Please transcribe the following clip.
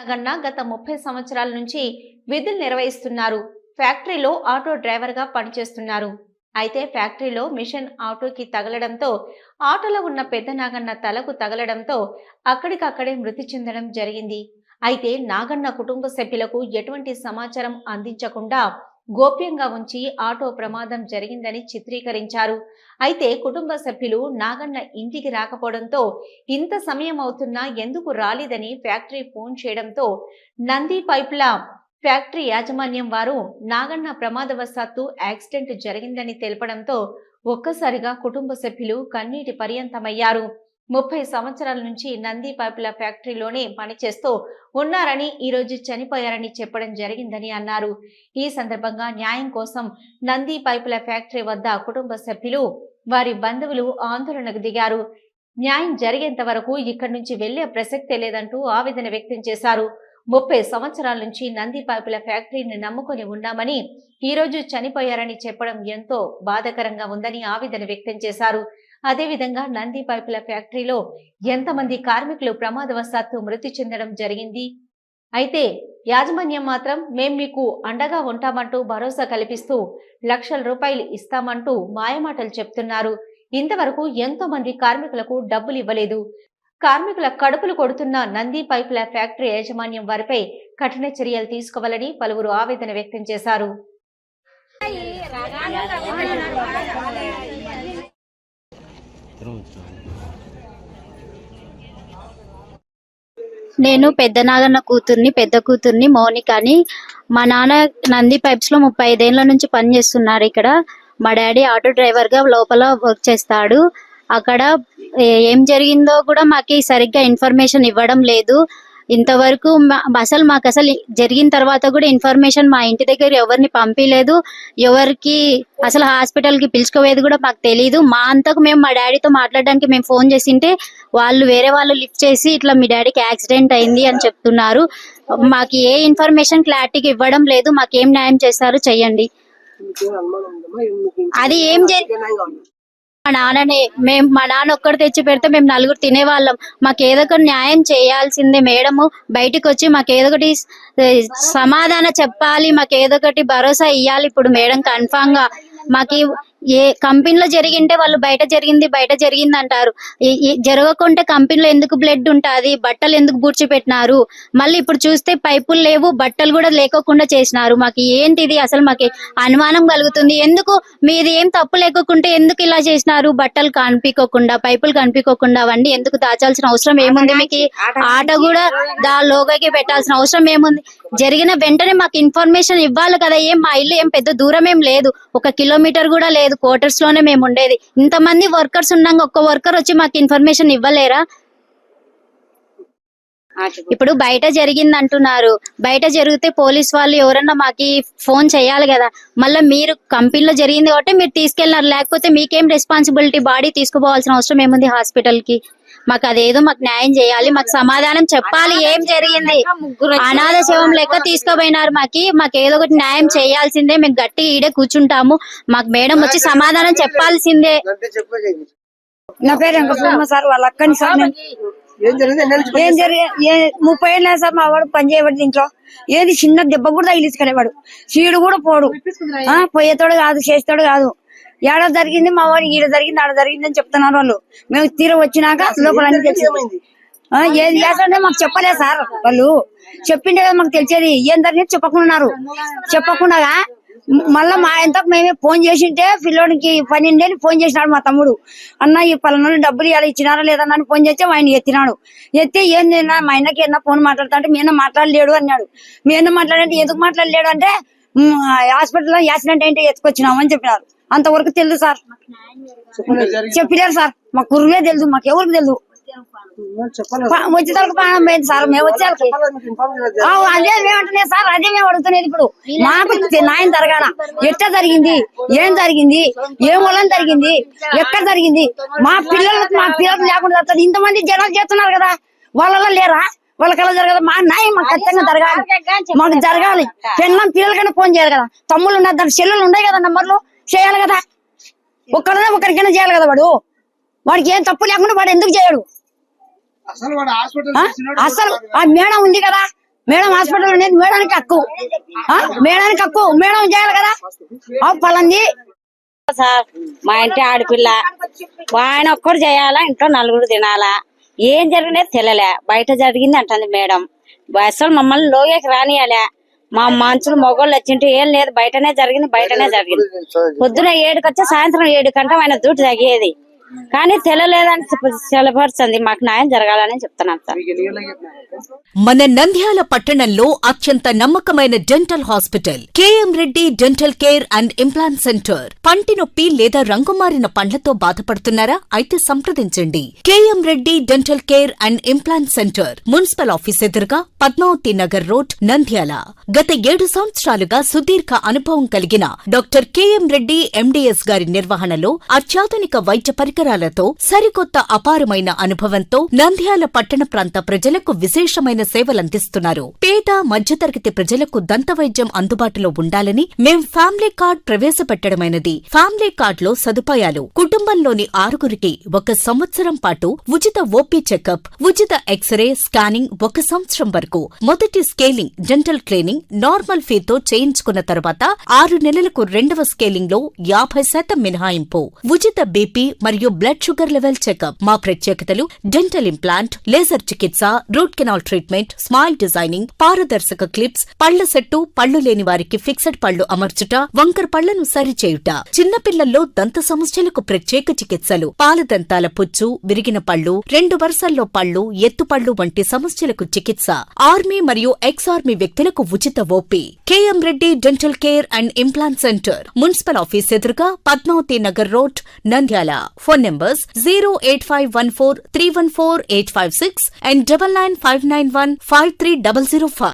నాగన్న గత ముప్పై సంవత్సరాల నుంచి విధులు నిర్వహిస్తున్నారు. ఫ్యాక్టరీలో ఆటో డ్రైవర్గా పనిచేస్తున్నారు. అయితే ఫ్యాక్టరీలో మిషన్ ఆటోకి తగలడంతో ఆటోలో ఉన్న పెద్ద నాగన్న తలకు తగలడంతో అక్కడికక్కడే మృతి చెందడం జరిగింది. అయితే నాగన్న కుటుంబ సభ్యులకు ఎటువంటి సమాచారం అందించకుండా గోప్యంగా ఉంచి ఆటో ప్రమాదం జరిగిందని చిత్రీకరించారు. అయితే కుటుంబ సభ్యులు నాగన్న ఇంటికి రాకపోవడంతో ఇంత సమయం అవుతున్నా ఎందుకు రాలేదని ఫ్యాక్టరీ ఫోన్ చేయడంతో నంది పైప్ల ఫ్యాక్టరీ యాజమాన్యం వారు నాగన్న ప్రమాదవశాత్తు యాక్సిడెంట్ జరిగిందని తెలపడంతో ఒక్కసారిగా కుటుంబ సభ్యులు కన్నీటి పర్యంతమయ్యారు. ముప్పై సంవత్సరాల నుంచి నంది పైపుల ఫ్యాక్టరీలోనే పనిచేస్తూ ఉన్నారని ఈరోజు చనిపోయారని చెప్పడం జరిగిందని అన్నారు. ఈ సందర్భంగా న్యాయం కోసం నంది పైపుల ఫ్యాక్టరీ వద్ద కుటుంబ సభ్యులు వారి బంధువులు ఆందోళనకు దిగారు. న్యాయం జరిగేంత వరకు ఇక్కడి నుంచి వెళ్ళే ప్రసక్తే లేదంటూ ఆవేదన వ్యక్తం చేశారు. ముప్పై సంవత్సరాల నుంచి నంది పైపుల ఫ్యాక్టరీని నమ్ముకొని ఉన్నామని ఈ రోజు చనిపోయారని చెప్పడం ఎంతో బాధకరంగా ఉందని ఆవేదన వ్యక్తం చేశారు. అదేవిధంగా నంది పైపుల ఫ్యాక్టరీలో ఎంతమంది కార్మికులు ప్రమాదవశాత్తు మృతి చెందడం జరిగింది. అయితే యాజమాన్యం మాత్రం మేం మీకు అండగా ఉంటామంటూ భరోసా కల్పిస్తూ లక్షల రూపాయలు ఇస్తామంటూ మాయమాటలు చెప్తున్నారు. ఇంతవరకు ఎంతో మంది కార్మికులకు డబ్బులు ఇవ్వలేదు. కార్మికుల కడుపులు కొడుతున్న నంది పైపుల ఫ్యాక్టరీ యాజమాన్యం వారిపై కఠిన చర్యలు తీసుకోవాలని పలువురు ఆవేదన వ్యక్తం చేశారు. నేను పెద్ద నాగన్న కూతుర్ని పెద్ద కూతుర్ని మౌనికని మా నాన్న నంది పైప్స్లో ముప్పై ఐదేళ్ళ నుంచి పనిచేస్తున్నారు ఇక్కడ. మా డాడీ ఆటో డ్రైవర్గా లోపల వర్క్ చేస్తాడు. అక్కడ ఏ- జరిగిందో కూడా మాకు సరిగ్గా ఇన్ఫర్మేషన్ ఇవ్వడం లేదు. ఇంతవరకు అసలు మాకు అసలు జరిగిన తర్వాత కూడా ఇన్ఫర్మేషన్ మా ఇంటి దగ్గర ఎవరిని పంపించలేదు ఎవరికి అసలు హాస్పిటల్కి పిలుచుకోవేది కూడా మాకు తెలియదు మా అంతకు మేము మా డాడీతో మాట్లాడడానికి మేము ఫోన్ చేసింటే వాళ్ళు వేరే వాళ్ళు లిఫ్ట్ చేసి ఇట్లా మీ డాడీకి యాక్సిడెంట్ అయింది అని చెప్తున్నారు. మాకు ఏ ఇన్ఫర్మేషన్ క్లారిటీగా ఇవ్వడం లేదు. మాకు ఏం న్యాయం చేస్తారు చెయ్యండి. అది ఏం మా నాన్ననే మేము మా నాన్న ఒక్కడు తెచ్చి పెడితే మేము నలుగురు తినేవాళ్ళం. మాకు ఏదో న్యాయం చేయాల్సిందే మేడము. బయటికి వచ్చి మాకు ఏదో ఒకటి సమాధానం చెప్పాలి. మాకు ఏదో ఒకటి భరోసా ఇవ్వాలి ఇప్పుడు మేడం కన్ఫామ్గా మాకు ఏ కంపెనీలో జరిగింటే వాళ్ళు బయట జరిగింది బయట జరిగింది అంటారు జరగకుంటే కంపెనీలో ఎందుకు బ్లడ్ ఉంటుంది బట్టలు ఎందుకు బూడ్చిపెట్టినారు? మళ్ళీ ఇప్పుడు చూస్తే పైపులు లేవు బట్టలు కూడా లేకోకుండా చేసినారు. మాకు ఏంటిది అసలు మాకు అనుమానం కలుగుతుంది. ఎందుకు మీది ఏం తప్పు లేకోకుంటే ఎందుకు ఇలా చేసినారు? బట్టలు కనిపించకుండా పైపులు కనిపించకుండా అవన్నీ ఎందుకు దాచాల్సిన అవసరం ఏముంది మీకు? ఆట కూడా దా లోగోకి పెట్టాల్సిన అవసరం ఏముంది? జరిగిన వెంటనే మాకు ఇన్ఫర్మేషన్ ఇవ్వాలి కదా. ఏం మా ఇల్లు ఏం పెద్ద దూరం ఏం లేదు. ఒక కిలోమీటర్ కూడా లేదు. క్వార్టర్స్లోనే మేము ఉండేది. ఇంతమంది వర్కర్స్ ఉన్నాక ఒక్క వర్కర్ వచ్చి మాకు ఇన్ఫర్మేషన్ ఇవ్వలేరా? ఇప్పుడు బయట జరిగింది అంటున్నారు. బయట జరిగితే పోలీస్ వాళ్ళు ఎవరన్నా మాకి ఫోన్ చేయాలి కదా. మళ్ళీ మీరు కంపెనీలో జరిగింది కాబట్టి మీరు తీసుకెళ్ళినారు. లేకపోతే మీకేం రెస్పాన్సిబిలిటీ బాడీ తీసుకుపోవాల్సిన అవసరం ఏముంది హాస్పిటల్కి? మాకు అదేదో మాకు న్యాయం చేయాలి మాకు సమాధానం చెప్పాలి ఏం జరిగింది? అనాథ శవం లెక్క తీసుకుపోయినారు మాకి మాకు ఏదో ఒకటి న్యాయం చేయాల్సిందే మేము గట్టిగా ఈడే కూర్చుంటాము. మాకు మేడం వచ్చి సమాధానం చెప్పాల్సిందే. నా పేరు వెంకటరమణ సార్ వాళ్ళ అక్కని సార్. ఏం జరిగింది? ముప్పై ఏళ్ళ సార్ మా వాడు పని చేయబడి దీంట్లో. ఏది చిన్న దెబ్బ కూడా తగిలించుకునేవాడు. చీడు కూడా పోడు. ఆ పోయేతోడు కాదు చేసేతోడు కాదు. ఏడ జరిగింది మా వాడు ఈడ జరిగింది ఆడ జరిగింది అని చెప్తున్నారు వాళ్ళు. మేము తీర వచ్చినాక లోపల అన్ని ఏది చేస్తుంటే మాకు చెప్పలేదు సార్ వాళ్ళు. చెప్పిండే కదా మాకు తెలిసేది. ఏం జరిగింది చెప్పకుండా చెప్పకుండా మళ్ళా మా ఎంతకు మేమే ఫోన్ చేసింటే పిల్లోడికి పన్నెండు అని ఫోన్ చేసినాడు మా తమ్ముడు. అన్న ఈ పలానా డబ్బులు ఇలా ఇచ్చినారా లేదన్నా అని ఫోన్ చేస్తే ఆయన ఎత్తినాడు. ఎత్తి ఏంది నా మా ఆయనకి ఏమన్నా ఫోన్ మాట్లాడుతా అంటే మాట్లాడలేడు అన్నాడు. మీ అన్న మాట్లాడంటే ఎందుకు మాట్లాడలేడు అంటే "మ్, హాస్పిటల్లో యాక్సిడెంట్ ఏంటి ఎత్తుకొచ్చినాము అని చెప్పినారు. అంతవరకు తెలుసు సార్. చెప్పలేరు సార్. మా కుర్రులే తెలుసు మాకు ఎవరికి తెలుసు వచ్చేసరికి ప్రాణం పోయింది సార్. మేము వచ్చేసరికి అదే మేమంటున్నాయి సార్. అదే మేము అడుగుతున్నది ఇప్పుడు. మాకు న్యాయం జరగాల. ఎట్లా జరిగింది? ఏం జరిగింది? ఏం వల్ల జరిగింది? ఎక్కడ జరిగింది? మా పిల్లలకు మా పిల్లలకు లేకుండా జరుగుతుంది ఇంతమంది జనాలు చేస్తున్నారు కదా. వాళ్ళలో లేరా? వాళ్ళకల్లా జరగదు మా న్యాయం మాకు ఖచ్చితంగా జరగాలి. మాకు జరగాలి. పెళ్ళం పిల్లలకైనా ఫోన్ చేయాలి కదా. తమ్ముళ్ళు ఉన్నారు దాని చెల్లెలు ఉన్నాయి కదా నంబర్లు. చేయాలి కదా? ఒక్కడనే ఒకరికైనా చేయాలి కదా వాడు? వాడికి ఏం తప్పు లేకుండా వాడు ఎందుకు చేయడు? అసలు వాడు హాస్పిటల్ ఆ? అసలు ఆ మేడం ఉంది కదా? మేడం హాస్పిటల్ ఉండేది మేడానికి హక్కు. ఆ? మేడానికి హక్కు. మేడం చేయాలి కదా? ఆ పలంది సార్ మా ఇంటి ఆడపిల్ల. ఆయన ఒక్కడు చేయాలా? ఇంట్లో నలుగురు తినాలా? ఏం జరిగినది తెలియలే బయట జరిగింది అంటుంది మేడం. అసలు మమ్మల్ని లోయకి రానియాలే మా మనుషులు మొగోళ్ళు వచ్చింటే ఏం లేదు బయటనే జరిగింది బయటనే జరిగింది. పొద్దున ఏడుకి సాయంత్రం ఏడు కంటే ఆయన డ్యూటీ తగ్గేది. కానీ తెలియలేదని తెలపరుస్తుంది. మాకు న్యాయం జరగాలని చెప్తున్నాను సార్. మన నంద్యాల పట్టణంలో అత్యంత నమ్మకమైన dental hospital KM Reddy dental care and implant centre. పంటి నొప్పి లేదా రంగుమారిన పండ్లతో బాధపడుతున్నారా? అయితే సంప్రదించండి. KM Reddy dental care and implant centre municipal office ఎదురుగా పద్మావతి నగర్ రోడ్ నంద్యాల. గత ఏడు సంవత్సరాలుగా సుదీర్ఘ అనుభవం కలిగిన డాక్టర్ కేఎం రెడ్డి ఎండిఎస్ గారి నిర్వహణలో అత్యాధునిక వైద్య పరికరాలతో సరికొత్త అపారమైన అనుభవంతో నంద్యాల పట్టణ ప్రాంత ప్రజలకు విశేషమైన సేవలందిస్తున్నారు. పేద మధ్యతరగతి ప్రజలకు దంతవైద్యం అందుబాటులో ఉండాలని మేం ఫ్యామిలీ కార్డ్ ప్రవేశపెట్టడమైనది. ఫ్యామిలీ కార్డులో సదుపాయాలు. కుటుంబంలోని ఆరుగురికి ఒక సంవత్సరం పాటు ఉచిత ఓపీ చెకప్ ఉచిత ఎక్స్రే స్కానింగ్ ఒక సంవత్సరం వరకు. మొదటి స్కేలింగ్ డెంటల్ క్లీనింగ్ నార్మల్ ఫీతో చేయించుకున్న తర్వాత ఆరు నెలలకు రెండవ స్కేలింగ్లో యాభై శాతం మినహాయింపు. ఉచిత బీపీ మరియు బ్లడ్ షుగర్ లెవెల్ చెకప్ మా ప్రత్యేకతలు డెంటల్ ఇంప్లాంట్ లేజర్ చికిత్స root canal treatment smile designing పారదర్శక క్లిప్స్ పళ్ళ సెట్టు పళ్ళు లేని వారికి ఫిక్సెడ్ పళ్ళు అమర్చుట వంకర పళ్ళను సరిచేయుట. చిన్నపిల్లల్లో దంత సమస్యలకు ప్రత్యేక చికిత్సలు. పాలదంతాల పుచ్చు విరిగిన పళ్ళు రెండు వరుసల్లో పళ్ళు ఎత్తుపళ్ళు వంటి సమస్యలకు చికిత్స. ఆర్మీ మరియు ఎక్స్ ఆర్మీ వ్యక్తులకు ఉచిత OP KM Reddy dental care and implant centre municipal office ఎదురుగా Padmavathi Nagar road Nandyal. Phone phone numbers 08514 314856 and double nine five nine one five three double zero five.